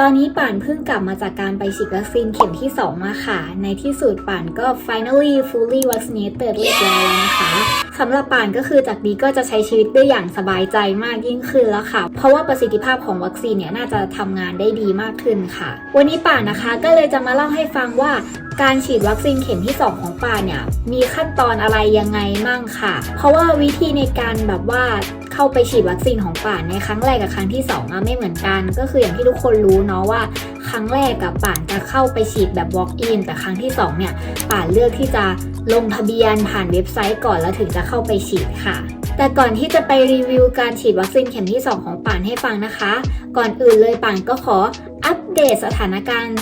ตอนนี้ป่านเพิ่งกลับมาจากการไปฉีดวัคซีนเข็มที่ 2 มาค่ะ ในที่สุดป่านก็ finally fully vaccinated เรียบร้อยแล้วนะคะสำหรับป่านก็คือจากนี้ก็จะใช้ชีวิตได้อย่างสบายใจมากยิ่งขึ้นแล้วค่ะ เพราะว่าประสิทธิภาพของวัคซีนเนี่ยน่าจะทำงานได้ดีมากขึ้นค่ะ วันนี้ป่านนะคะก็เลยจะมาเล่าให้ฟังว่าการฉีดวัคซีนเข็มที่ 2 ของป่านเนี่ยมีขั้นตอนอะไรยังไงมั่งค่ะ เพราะว่าวิธีในการแบบว่าเข้าไปฉีดวัคซีนของป่านในครั้งแรกกับครั้งที่2อะไม่เหมือนกัน ก็คืออย่างที่ทุกคนรู้เนาะว่า ครั้งแรกกับป่านจะเข้าไปฉีดแบบ walk in แต่ครั้งที่2เนี่ยป่านเลือกที่จะลงทะเบียนผ่านเว็บไซต์ก่อนแล้วถึงจะเข้าไปฉีดค่ะ แต่ก่อนที่จะไปรีวิวการฉีดวัคซีนเข็มที่ 2 ของป่านให้ฟังนะคะ ก่อนอื่นเลยป่านก็ขออัปเดตสถานการณ์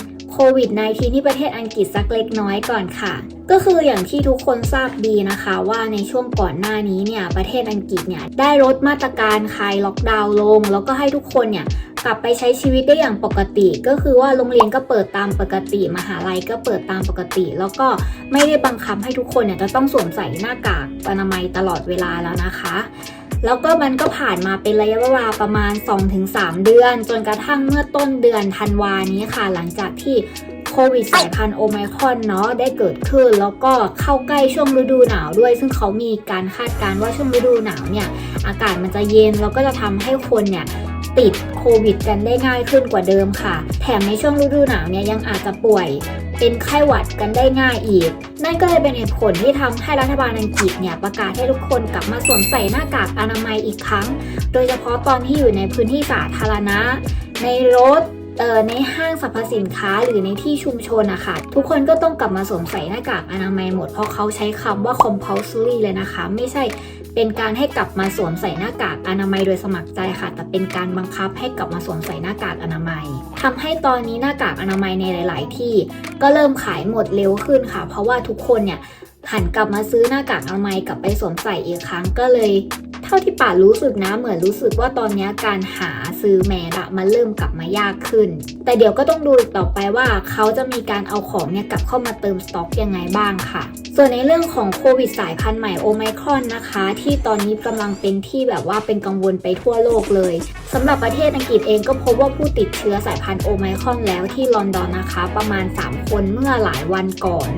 วิด -19 ที่ประเทศอังกฤษสักเล็กน้อยก่อนค่ะ ก็คืออย่างที่ทุกคนทราบดีนะคะว่าในช่วงก่อนหน้านี้เนี่ยประเทศอังกฤษเนี่ยได้ลดมาตรการคลายล็อกดาวน์ลง แล้วก็ให้ทุกคนเนี่ยกลับไปใช้ชีวิตได้อย่างปกติ ก็คือว่าโรงเรียนก็เปิดตามปกติ มหาลัยก็เปิดตามปกติ แล้วก็ไม่ได้บังคับให้ทุกคนเนี่ยจะต้องสวมใส่หน้ากากอนามัยตลอดเวลาแล้วนะคะ แล้วก็มันก็ผ่านมาเป็นระยะเวลาประมาณ 2-3 เดือน จนกระทั่งเมื่อต้นเดือนธันวานี้ค่ะ หลังจากที่โควิดสายพันธุ์โอไมครอนเนาะได้เกิดขึ้น แล้วก็เข้าใกล้ช่วงฤดูหนาวด้วย ซึ่งเขามีการคาดการณ์ว่าช่วงฤดูหนาวเนี่ย อากาศมันจะเย็น แล้วก็จะทำให้คนเนี่ยติดโควิดกันได้ง่ายขึ้นกว่าเดิมค่ะ แถมในช่วงฤดูหนาวเนี่ยยังอาจจะป่วย เป็นไข้หวัดกันได้ง่ายอีก นั่นก็เลยเป็นเหตุผลที่ทำให้รัฐบาลอังกฤษเนี่ยประกาศให้ทุกคนกลับมาสวมใส่หน้ากากอนามัยอีกครั้ง โดยเฉพาะตอนที่อยู่ในพื้นที่สาธารณะ ในรถ ในห้างสรรพสินค้าหรือในที่ชุมชนอะค่ะทุกคนก็ต้องกลับมาสวมใส่หน้ากากอนามัยหมด เพราะเขาใช้คำว่า compulsory เลยนะคะ ไม่ใช่เป็นการให้กลับมาสวมใส่หน้ากากอนามัยโดยสมัครใจค่ะ แต่เป็นการบังคับให้กลับมาสวมใส่หน้ากากอนามัยทำให้ตอนนี้หน้ากากอนามัยในหลาย ๆ ที่ ก็เริ่มขายหมดเร็วขึ้นค่ะ เพราะว่าทุกคนเนี่ยหันกลับมาซื้อหน้ากากอนามัยกลับไปสวมใส่อีกครั้งก็เลย ท่าที่ป่ารู้สึกนะ เหมือนรู้สึกว่าตอนนี้การหาซื้อแมสอะมันเริ่มกลับมายากขึ้น แต่เดี๋ยวก็ต้องดูต่อไปว่าเขาจะมีการเอาของเนี่ยกลับเข้ามาเติมสต็อกยังไงบ้างค่ะ ส่วนในเรื่องของโควิดสายพันธุ์ใหม่โอไมครอนนะคะ ที่ตอนนี้กำลังเป็นที่แบบว่าเป็นกังวลไปทั่วโลกเลยสำหรับประเทศอังกฤษเองก็พบว่าผู้ติดเชื้อสายพันธุ์โอไมครอนแล้วที่ลอนดอนนะคะ ประมาณ 3 คนเมื่อหลายวันก่อน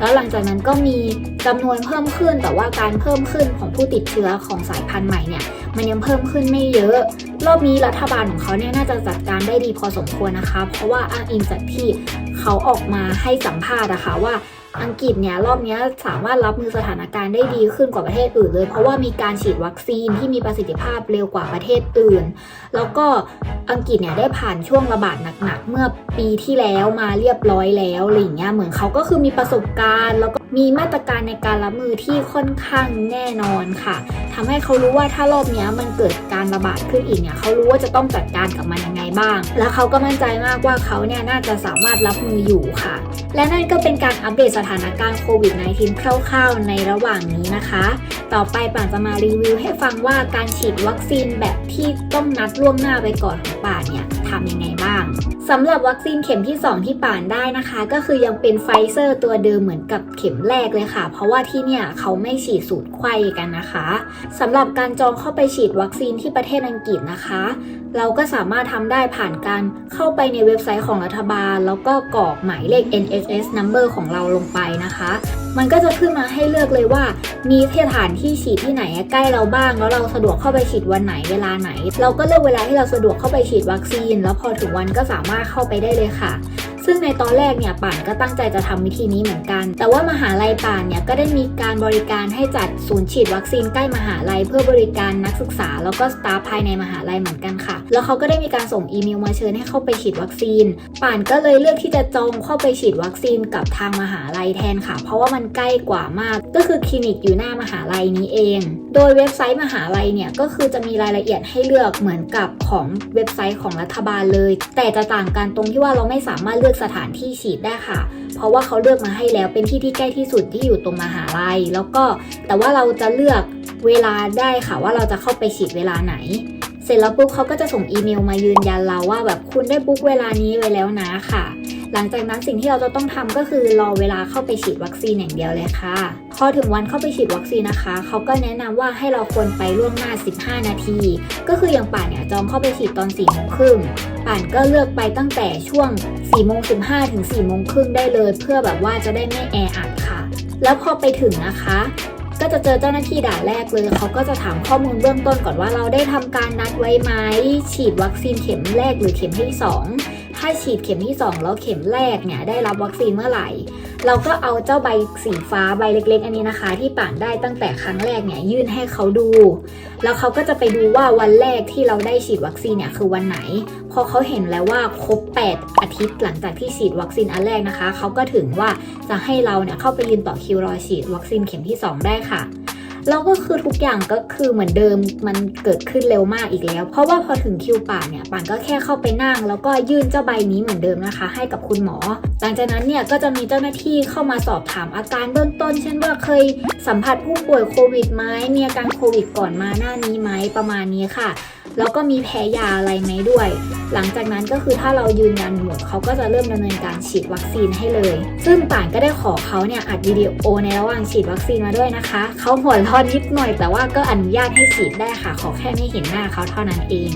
แล้วหลังจากนั้นก็มีจำนวนเพิ่มขึ้นแต่ว่าการเพิ่มขึ้นของผู้ติดเชื้อของสายพันธุ์ใหม่เนี่ยมันยังเพิ่มขึ้นไม่เยอะ รอบนี้รัฐบาลของเขาเนี่ยน่าจะจัดการได้ดีพอสมควรนะคะ เพราะว่าอ้างอิงจากที่เขาออกมาให้สัมภาษณ์นะคะว่าอังกฤษเนี่ยรอบนี้สามารถรับมือสถานการณ์ได้ดีขึ้นกว่าประเทศอื่นเลย เพราะว่ามีการฉีดวัคซีนที่มีประสิทธิภาพเร็วกว่าประเทศอื่น แล้วก็อังกฤษเนี่ยได้ผ่านช่วงระบาดหนักๆเมื่อปีที่แล้วมาเรียบร้อยแล้วอะไรอย่างเงี้ยเหมือนเขาก็คือมีประสบการณ์ แล้วก็มีมาตรการในการรับมือที่ค่อนข้างแน่นอนค่ะทำให้เขารู้ว่าถ้ารอบเนี้ยมันเกิดการระบาดขึ้นอีกเนี่ยเขารู้ว่าจะต้องจัดการกับมันยังไงบ้าง แล้วเขาก็มั่นใจมากว่าเขาเนี่ยน่าจะสามารถรับมืออยู่ค่ะ และนั่นก็เป็นการอัปเดตสถานการณ์โควิด -19 คร่าวๆในระหว่างนี้นะคะ ต่อไปป่านจะมารีวิวให้ฟังว่าการฉีดวัคซีนแบบที่ต้องนัดล่วงหน้าไปก่อนของป่านเนี่ย ทำยังไงบ้างสำหรับวัคซีนเข็มที่ 2 ที่ป่านได้นะคะ ก็คือยังเป็นไฟเซอร์ตัวเดิมเหมือนกับเข็มแรกเลยค่ะ เพราะว่าที่เนี่ยเขาไม่ฉีดสูตรไข้กันนะคะสำหรับการจองเข้าไปฉีดวัคซีนที่ประเทศอังกฤษนะคะ เราก็สามารถทำได้ผ่านการเข้าไปในเว็บไซต์ของรัฐบาล แล้วก็กรอกหมายเลข NHS number ของเราลงไปนะคะ มันก็จะขึ้นมาให้เลือกเลยว่า มีสถานที่ฉีดที่ไหนใกล้เราบ้าง แล้วเราสะดวกเข้าไปฉีดวันไหนเวลาไหน เราก็เลือกเวลาที่เราสะดวกเข้าไปฉีดวัคซีน แล้วพอถึงวันก็สามารถเข้าไปได้เลยค่ะ ซึ่งในตอนแรกเนี่ยป่านก็ตั้งใจจะทำวิธีนี้เหมือนกัน แต่ว่ามหาลัยป่านเนี่ยก็ได้มีการบริการให้จัดศูนย์ฉีดวัคซีนใกล้มหาลัย เพื่อบริการนักศึกษา แล้วก็สตาฟภายในมหาลัยเหมือนกันค่ะ แล้วเขาก็ได้มีการส่งอีเมลมาเชิญให้เข้าไปฉีดวัคซีน ป่านก็เลยเลือกที่จะจองเข้าไปฉีดวัคซีนกับทางมหาลัยแทนค่ะ เพราะว่ามันใกล้กว่ามาก ก็คือคลินิกอยู่หน้ามหาลัยนี้เอง โดยเว็บไซต์มหาลัยเนี่ยก็คือจะมีรายละเอียดให้เลือกเหมือนกับของเว็บไซต์ของรัฐบาลเลย แต่จะต่างกันตรงที่ว่าเราไม่สามารถเลือกสถานที่ฉีดได้ค่ะ เพราะว่าเขาเลือกมาให้แล้วเป็นที่ที่ใกล้ที่สุดที่อยู่ตรงมหาลัย แล้วก็แต่ว่าเราจะเลือกเวลาได้ค่ะว่าเราจะเข้าไปฉีดเวลาไหน เสร็จแล้วปุ๊บเขาก็จะส่งอีเมลมายืนยันเราว่าแบบคุณได้บุ๊กเวลานี้ไว้แล้วนะค่ะ หลังจากนั้นสิ่งที่เราจะต้องทำก็คือรอเวลาเข้าไปฉีดวัคซีนอย่างเดียวเลยค่ะ พอถึงวันเข้าไปฉีดวัคซีนนะคะ เขาก็แนะนำว่าให้เราควรไปล่วงหน้า 15 นาที ก็คืออย่างป่านเนี่ยจองเข้าไปฉีดตอน4โมงครึ่งป่านก็เลือกไปตั้งแต่ช่วง4โมง15ถึง4โมงครึ่งได้เลย เพื่อแบบว่าจะได้ไม่แออัดค่ะ แล้วพอไปถึงนะคะก็จะเจอเจ้าหน้าที่ด่านแรกเลย เขาก็จะถามข้อมูลเบื้องต้นก่อนว่าเราได้ทำการนัดไว้ไหมฉีดวัคซีนเข็มแรกหรือเข็มที่สอง ถ้าฉีดเข็มที่สองแล้วเข็มแรกเนี่ยได้รับวัคซีนเมื่อไหร่ เราก็เอาเจ้าใบสีฟ้าใบเล็ก ๆ อันนี้นะคะ ที่ป่านได้ตั้งแต่ครั้งแรกเนี่ยยื่นให้เขาดู แล้วเขาก็จะไปดูว่าวันแรกที่เราได้ฉีดวัคซีนเนี่ยคือวันไหน พอเขาเห็นแล้วว่าครบ 8 อาทิตย์หลังจากที่ฉีดวัคซีนอันแรกนะคะเขาก็ถึงว่าจะให้เราเนี่ยเข้าไปยืนต่อคิวรอฉีดวัคซีนเข็มที่ 2 ได้ค่ะ แล้วก็คือทุกอย่างก็คือเหมือนเดิมมันเกิดขึ้นเร็วมากอีกแล้ว เพราะว่าพอถึงคิวป่านเนี่ยป่านก็แค่เข้าไปนั่ง แล้วก็ยื่นเจ้าใบนี้เหมือนเดิมนะคะ ให้กับคุณหมอ หลังจากนั้นเนี่ยก็จะมีเจ้าหน้าที่เข้ามาสอบถามอาการเบื้องต้น เช่นว่าเคยสัมผัสผู้ป่วยโควิดไหมมีอาการโควิดก่อนมาหน้านี้ไหมประมาณนี้ค่ะ แล้วก็มีแพ้ยาอะไรไหมด้วย หลังจากนั้นก็คือถ้าเรายืนยันหมดเขาก็จะเริ่มดำเนินการฉีดวัคซีนให้เลย ซึ่งป่านก็ได้ขอเขาเนี่ยอัดวิดีโอในระหว่างฉีดวัคซีนมาด้วยนะคะ เขาหัวร้อนนิดหน่อย แต่ว่าก็อนุญาตให้ฉีดได้ค่ะ ขอแค่ไม่เห็นหน้าเขาเท่านั้นเอง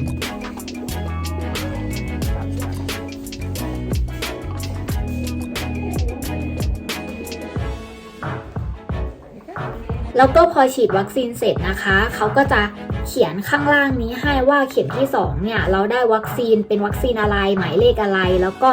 แล้วก็พอฉีดวัคซีนเสร็จนะคะ เขาก็จะ เขียนข้างล่างนี้ให้ว่าเข็มที่2เนี่ยเราได้วัคซีนเป็นวัคซีนอะไรหมายเลขอะไร แล้วก็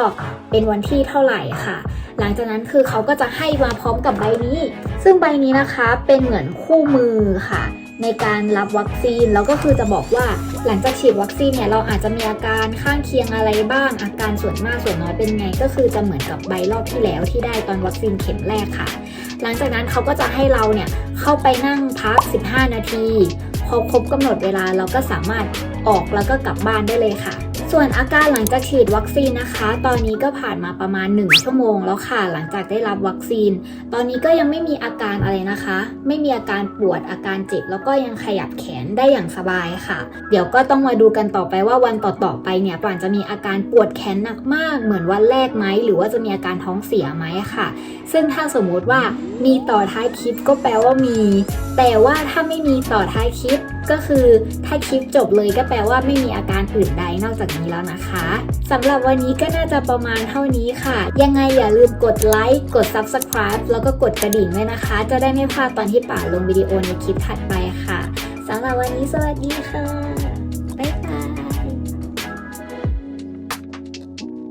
เป็นวันที่เท่าไหร่ค่ะ หลังจากนั้นคือเขาก็จะให้มาพร้อมกับใบนี้ ซึ่งใบนี้นะคะเป็นเหมือนคู่มือค่ะ ในการรับวัคซีนแล้วก็คือจะบอกว่าหลังจากฉีดวัคซีนเนี่ยเราอาจจะมีอาการข้างเคียงอะไรบ้าง อาการส่วนมากส่วนน้อยเป็นไง ก็คือจะเหมือนกับใบรอบที่แล้วที่ได้ตอนวัคซีนเข็มแรกค่ะ หลังจากนั้นเขาก็จะให้เราเนี่ยเข้าไปนั่งพัก 15 นาที พอครบกำหนดเวลาเราก็สามารถออกแล้วก็กลับบ้านได้เลยค่ะ ส่วนอาการหลังจากฉีดวัคซีนนะคะ ตอนนี้ก็ผ่านมาประมาณ 1 ชั่วโมงแล้วค่ะ หลังจากได้รับวัคซีน ตอนนี้ก็ยังไม่มีอาการอะไรนะคะ ไม่มีอาการปวดอาการเจ็บแล้วก็ยังขยับแขนได้อย่างสบายค่ะ เดี๋ยวก็ต้องมาดูกันต่อไปว่าวันต่อๆไปเนี่ยป่านจะมีอาการปวดแขนหนักมาก เหมือนวันแรกไหมหรือว่าจะมีอาการท้องเสียไหมค่ะ ซึ่งถ้าสมมุติว่ามีต่อท้ายคลิปก็แปลว่ามี แต่ว่าถ้าไม่มีต่อท้ายคลิปก็คือถ้าคลิปจบเลยก็แปลว่าไม่มีอาการอื่นใดนอกจากนี้แล้วนะคะสำหรับวันนี้ก็น่าจะประมาณเท่านี้ค่ะ ยังไงอย่าลืมกดไลค์กด Subscribe แล้วก็กดกระดิ่งไว้นะคะ จะได้ไม่พลาดตอนที่ป่าลงวิดีโอในคลิปถัดไปค่ะสำหรับวันนี้สวัสดีค่ะ